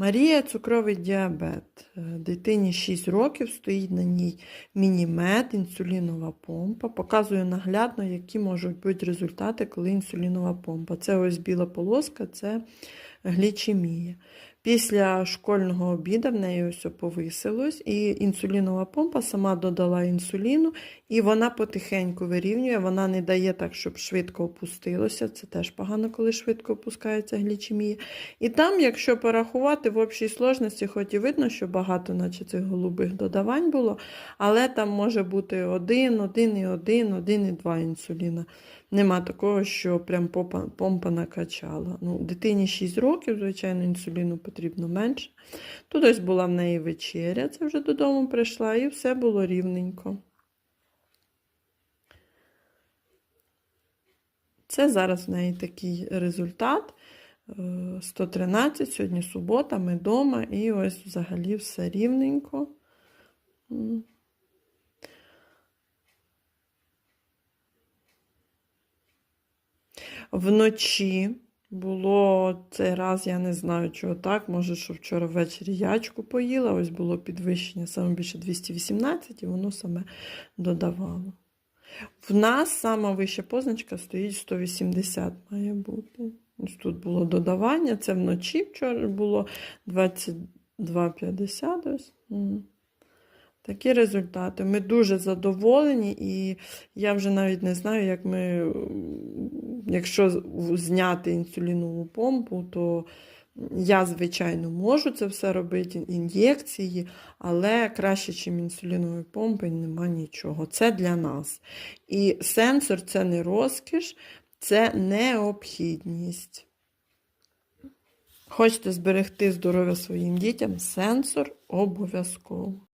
Марія цукровий діабет. Е, Дитині 6 років, стоїть на ній мінімет, інсулінова помпа. Показую наглядно, які можуть бути результати, коли інсулінова помпа. Це ось біла полоска, це глічемія. Після школьного обіду в неї ось повисилось, і інсулінова помпа сама додала інсуліну, і вона потихеньку вирівнює, вона не дає так, щоб швидко опустилося. Це теж погано, коли швидко опускається глічемія. І там, якщо порахувати в общій сложності, хоч і видно, що багато, наче цих голубих додавань було, але там може бути один, один і один, один і два інсуліна. Нема такого, що прям помпа накачала. Ну, дитині 6 років, звичайно, інсуліну потрібно менше. Тут ось була в неї вечеря, це вже додому прийшла, і все було рівненько. Це зараз в неї такий результат. Е, 113, сьогодні субота, ми вдома, і ось взагалі все рівненько. Вночі було цей раз, я не знаю, чого так. Може, що вчора ввечері ячку поїла, ось було підвищення саме більше 218, і воно саме додавало. В нас сама вища позначка стоїть 180 має бути. Ось тут було додавання, це вночі вчора було 22,50 ось. Такі результати. Ми дуже задоволені, і я вже навіть не знаю, як ми, якщо зняти інсулінову помпу, то я, звичайно, можу це все робити, ін'єкції, але краще, ніж інсулінової помпи, нема нічого. Це для нас. І сенсор це не розкіш, це необхідність. Хочете зберегти здоров'я своїм дітям, сенсор обов'язково.